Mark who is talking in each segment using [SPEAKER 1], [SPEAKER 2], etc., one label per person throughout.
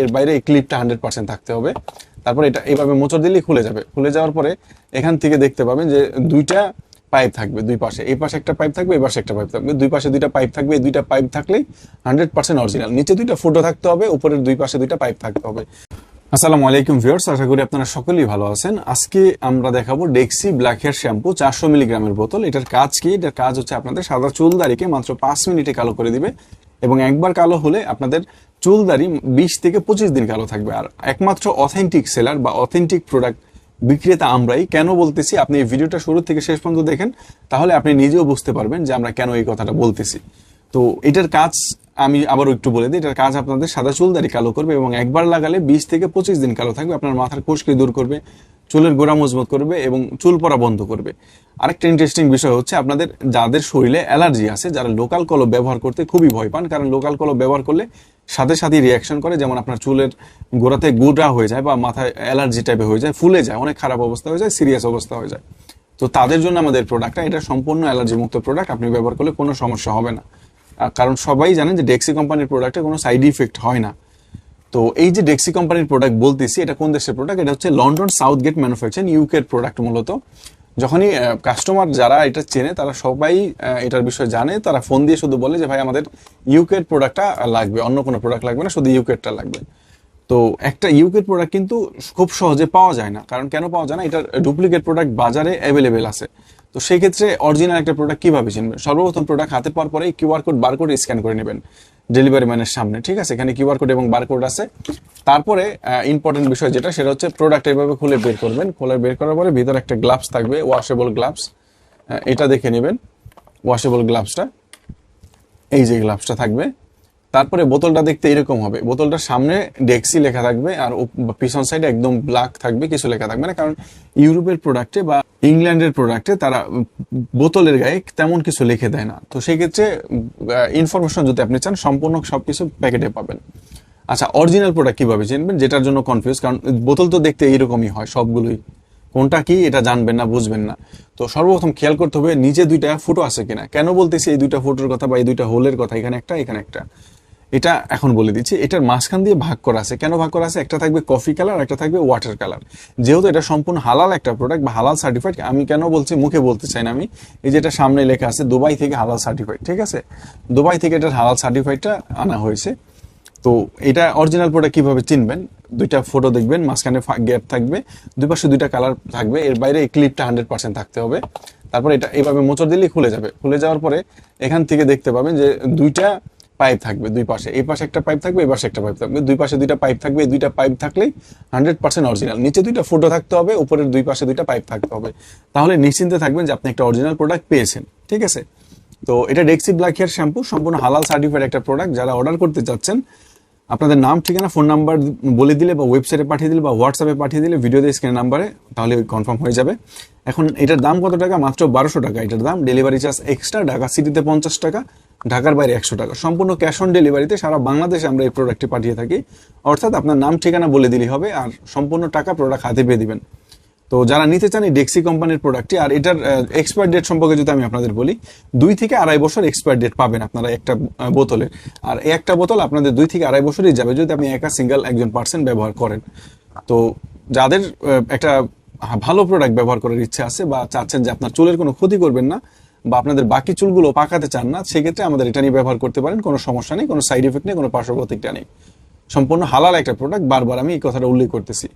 [SPEAKER 1] এর বাইরে এই ক্লিপটা হান্ড্রেড পার্সেন্ট থাকতে হবে। তারপর এটা এইভাবে মোচড় দিলেই খুলে যাবে। খুলে যাওয়ার পরে এখান থেকে দেখতে পাবেন যে দুইটা পাইপ থাকবে দুই পাশে। এই পাশে একটা পাইপ থাকবে, এই পাশে একটা পাইপ থাকবে। দুই পাশে দুইটা পাইপ থাকবে, এই দুইটা পাইপ থাকলেই হান্ড্রেড পার্সেন্ট অরিজিনাল নিচে দুইটা ফুটো থাকতে হবে, উপরের দুই পাশে দুইটা পাইপ থাকতে হবে। আসসালামু আলাইকুম ভিউয়ার্স আশা করি আপনারা সকলেই ভালো আছেন। আজকে আমরা দেখাবো ডেক্সি ব্ল্যাক হেয়ার শ্যাম্পু চারশো মিলিগ্রামের বোতল। এটার কাজ কি? এটার কাজ হচ্ছে আপনাদের সাদা চুল দাড়িকে মাত্র পাঁচ মিনিটে কালো করে দিবে। এবং একবার কালো হলে আপনাদের চুল দাড়ি বিশ থেকে পঁচিশ দিন কালো থাকবে। আর একমাত্র অথেন্টিক সেলার বা অথেন্টিক প্রোডাক্ট বিক্রেতা আমরাই কেন বলতেছি, আপনি এই ভিডিওটা শুরু থেকে শেষ পর্যন্ত দেখেন, তাহলে আপনি নিজেও বুঝতে পারবেন যে আমরা কেন এই কথাটা বলতেছি। তো এটার কাজ আমি আবারও একটু বলে দিই, এটার কাজ আপনাদের সাদা চুল দাড়ি কালো করবে এবং একবার লাগালে বিশ থেকে পঁচিশ দিন কালো থাকবে, আপনার মাথার কোষকে দূর করবে চুলের গোড়া মজবুত করবে এবং চুল পড়া বন্ধ করবে। আরেকটা ইন্টারেস্টিং বিষয় হচ্ছে আপনাদের যাদের শরীরে অ্যালার্জি আছে, যারা লোকাল কলব ব্যবহার করতে খুবই ভয় পান, কারণ লোকাল কলব ব্যবহার করলে সাথে সাথে রিয়াকশন করে, যেমন আপনার চুলের গোড়াতে গুড়া হয়ে যায় বা মাথায় অ্যালার্জি টাইপে হয়ে যায়, ফুলে যায়, অনেক খারাপ অবস্থা হয়ে যায় সিরিয়াস অবস্থা হয়ে যায়। তো তাদের জন্য আমাদের প্রোডাক্টটা এটা সম্পূর্ণ অ্যালার্জি মুক্ত প্রোডাক্ট আপনি ব্যবহার করলে কোনো সমস্যা হবে না। কারণ সবাই জানেন যে ডেক্সি কোম্পানির প্রোডাক্টে কোনো সাইড ইফেক্ট হয় না। তো এই যে ডেক্সি কোম্পানির প্রোডাক্ট বলতেছি, এটা কোন দেশের প্রোডাক্ট এটা হচ্ছে লন্ডন সাউথ গেট ম্যানুফ্যাকচার ইউকের প্রোডাক্ট মূলত। যখনই কাস্টমার যারা এটা চেনে, তারা সবাই এটার বিষয়ে জানে। তারা ফোন দিয়ে শুধু বলে যে, ভাই, আমাদের ইউকের প্রোডাক্টটা লাগবে, অন্য কোনো প্রোডাক্ট লাগবে না, শুধু ইউকেরটা লাগবে। তো একটা ইউকের প্রোডাক্ট কিন্তু খুব সহজে পাওয়া যায় না। কারণ কেন পাওয়া যায় না? এটার ডুপ্লিকেট প্রোডাক্ট বাজারে অ্যাভেলেবেল আছে। তো সেক্ষেত্রে অরিজিনাল একটা প্রোডাক্ট কীভাবে চিনবেন? সর্বপ্রথম প্রোডাক্ট হাতে পাওয়ার পরে কিউআর কোড বারকোড স্ক্যান করে নেবেন। ডেলিভারি ম্যানের সামনে, ঠিক আছে? এখানে কিউআর কোড এবং বারকোড আছে। তারপরে ইম্পর্টেন্ট বিষয় যেটা, সেটা হচ্ছে প্রোডাক্ট এইভাবে খুলে বের করবেন। খুলে বের করার পরে ভিতরে একটা গ্লাভস থাকবে ওয়াশেবল গ্লাভস এটা দেখে নেবেন ওয়াশেবল গ্লাভসটা এই যে গ্লাভসটা থাকবে। তারপরে বোতলটা দেখতে এরকম হবে। বোতলটার সামনে ডেক্সি লেখা থাকবে আর পিছন সাইডে একদম ব্ল্যাক থাকবে, কিছু লেখা থাকবে না, কারণ ইউরোপের প্রোডাক্টে বা ইংল্যান্ডের প্রোডাক্টে তারা বোতলের গায়ে তেমন কিছু লিখে দেয় না। তো সেই ক্ষেত্রে ইনফরমেশন যদি আপনি চান, সম্পূর্ণ সবকিছু প্যাকেটে পাবেন। আচ্ছা অরিজিনাল প্রোডাক্ট কীভাবে চিনবেন? যেটার জন্য কনফিউজ কারণ বোতল তো দেখতে এইরকমই হয় সবগুলোই। কোনটা কি, এটা জানবেন না, বুঝবেন না। তো সর্বপ্রথম খেয়াল করতে হবে, নিচে দুইটা ফুটো আছে কিনা? কেন বলতেছি এই দুইটা ফুটোর কথা বা এই দুইটা হোলের কথা? এখানে একটা এখানে একটা। এটা এখন বলে দিচ্ছি, এটার মাঝখান দিয়ে ভাগ করা আছে। কেন ভাগ করা আছে? একটা থাকবে কফি কালার একটা থাকবে ওয়াটার কালার যেহেতু এটা সম্পূর্ণ হালাল একটা প্রোডাক্ট বা হালাল সার্টিফাইড আমি কেন বলছি, মুখে বলতে চাই না আমি। এই যেটা সামনে লেখা আছে দুবাই থেকে হালাল সার্টিফাইড ঠিক আছে? দুবাই থেকে এটার হালাল সার্টিফাইডটা আনা হয়েছে। তো এটা অরিজিনাল প্রোডাক্ট কীভাবে চিনবেন? দুইটা ফটো দেখবেন, মাঝখানে গ্যাপ থাকবে, দুই পাশে দুইটা কালার থাকবে, এর বাইরে এই ক্লিপটা হান্ড্রেড পার্সেন্ট থাকতে হবে। তারপর এটা এইভাবে মোচড় দিলেই খুলে যাবে। খুলে যাওয়ার পরে এখান থেকে দেখতে পাবেন যে দুইটা পাইপ থাকবে দুই পাশে। এই পাশে একটা পাইপ থাকবে, এই পাশে একটা পাইপ থাকবে। দুই পাশে দুইটা পাইপ থাকবে, এই দুইটা পাইপ থাকলেই হান্ড্রেড পার্সেন্ট অরিজিনাল নিচে দুইটা ফটো থাকতে হবে, উপরের দুই পাশে দুইটা পাইপ থাকতে হবে। তাহলে নিশ্চিন্তে থাকবেন যে আপনি একটা অরিজিনাল প্রোডাক্ট পেয়েছেন, ঠিক আছে? তো এটা ডেক্সি ব্ল্যাক হেয়ার শ্যাম্পু সম্পূর্ণ হালাল সার্টিফাইড একটা প্রোডাক্ট যারা অর্ডার করতে চাচ্ছেন, আপনাদের নাম, ঠিকানা ফোন নাম্বার বলে দিলে বা ওয়েবসাইটে পাঠিয়ে দিলে বা হোয়াটসঅ্যাপে পাঠিয়ে দিলে ভিডিওতে স্ক্রিন নাম্বারে তাহলে কনফার্ম হয়ে যাবে। এখন এটার দাম কত টাকা? মাত্র বারোশো টাকা। এটার দাম ডেলিভারি চার্জ এক্সট্রা ঢাকা সিটিতে পঞ্চাশ টাকা। ঢাকার বাইরে একশো টাকা। সম্পূর্ণ ক্যাশ অন ডেলিভারিতে সারা বাংলাদেশে আমরা এই প্রোডাক্টটি পাঠিয়ে থাকি। অর্থাৎ আপনার নাম ঠিকানা বলে দিলেই হবে আর সম্পূর্ণ টাকা প্রোডাক্ট হাতে পেয়ে দিবেন। তো যারা নিতে চান এই ডেক্সি কোম্পানির প্রোডাক্টটি আর এটার এক্সপায়ার ডেট সম্পর্কে যদি আমি আপনাদের বলি দুই থেকে আড়াই বছর এক্সপায়ার ডেট পাবেন আপনারা একটা আহ, বোতলে আর একটা বোতল আপনাদের দুই থেকে আড়াই বছরই যাবে যদি আপনি একা সিঙ্গেল একজন পার্সন ব্যবহার করেন। তো যাদের একটা ভালো প্রোডাক্ট ব্যবহার করার ইচ্ছে আছে বা চাচ্ছেন যে আপনার চুলের কোনো ক্ষতি করবেন না বা আপনাদের বাকি চুলগুলো পাকাতে চান না, সেক্ষেত্রে আমাদের এটা নিয়ে ব্যবহার করতে পারেন, কোনো সমস্যা নেই, কোনো সাইড এফেক্ট নেই, কোনো পার্শ্ব প্রতিক্রিয়া নেই। সম্পূর্ণ হালাল একটা প্রোডাক্ট বারবার আমি এই কথাটা উল্লেখ করতেছি।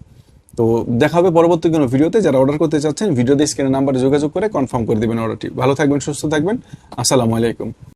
[SPEAKER 1] তো দেখা হবে পরবর্তী কোনো ভিডিওতে, যারা অর্ডার করতে চাচ্ছেন ভিডিওতে স্ক্রিনের নাম্বারে যোগাযোগ করে কনফার্ম করে দেবেন অর্ডারটি ভালো থাকবেন, সুস্থ থাকবেন, আসসালামু আলাইকুম।